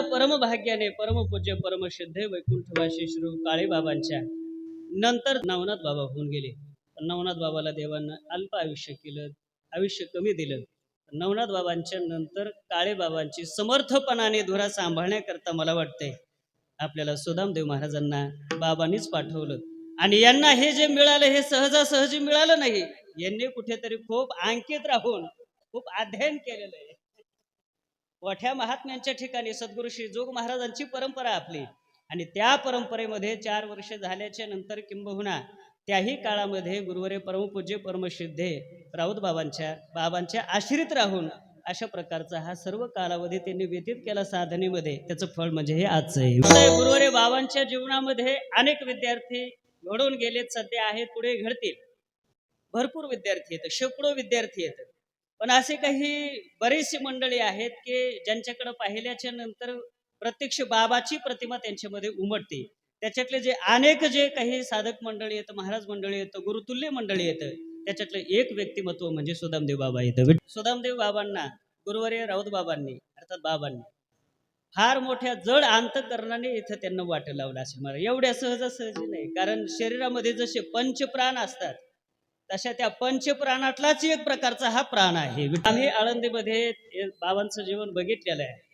त्या परमभाग्याने परमपूज्य परमसिद्ध वैकुंठवासी श्री काळेबाबांच्या नंतर नवनाथ बाबा होऊन गेले. नवनाथ बाबाला देवानं अल्प आयुष्य केलं आयुष्य कमी दिलं. नवनाथ बाबांच्या नंतर काळेबाबांची समर्थपणाने धुरा सांभाळण्याकरता मला वाटतंय आपल्याला सुदामदेव महाराजांना बाबांनीच पाठवलं. आणि यांना हे जे मिळालं हे सहजासहजी मिळालं नाही यांनी कुठेतरी खूप अंकित राहून खूप अध्ययन केलेलं आहे. मोठ्या महात्म्यांच्या ठिकाणी सद्गुरू श्री जोग महाराजांची परंपरा आपली. आणि त्या परंपरेमध्ये चार वर्ष झाल्याच्यानंतर किंबहुना त्याही काळामध्ये गुरुवरे परमपूज्य परमसिद्धे राऊत बाबांच्या बाबांच्या आश्रित राहून अशा प्रकारचा हा सर्व कालावधी त्यांनी व्यतीत केला साधनेमध्ये. त्याचं फळ म्हणजे हे आजचं आहे गुरुवरे बाबांच्या जीवनामध्ये अनेक विद्यार्थी घडून गेलेत सध्या आहेत पुढे घडतील. भरपूर विद्यार्थी येतात शेकडो विद्यार्थी येतात पण असे काही बरीचशी मंडळी आहेत की ज्यांच्याकडे पाहिल्याच्या नंतर प्रत्यक्ष बाबाची प्रतिमा त्यांच्यामध्ये उमटते. त्याच्यातले जे अनेक जे काही साधक मंडळी येतं महाराज मंडळी येतं गुरुतुल्य मंडळी येतं त्याच्यातलं एक व्यक्तिमत्व म्हणजे सुदामदेव बाबा येतं सुदामदेव बाबांना गुरुवारी राऊत बाबांनी अर्थात बाबांनी फार मोठ्या जड अंतकरणाने इथं त्यांना वाट लावलं असेल. मला एवढ्या सहजासहजी नाही. कारण शरीरामध्ये जसे पंचप्राण असतात तशा त्या पंचप्राणातलाच एक प्रकारचा हा प्राण आहे. आम्ही आळंदीमध्ये बाबांचं जीवन बघितलेलं आहे.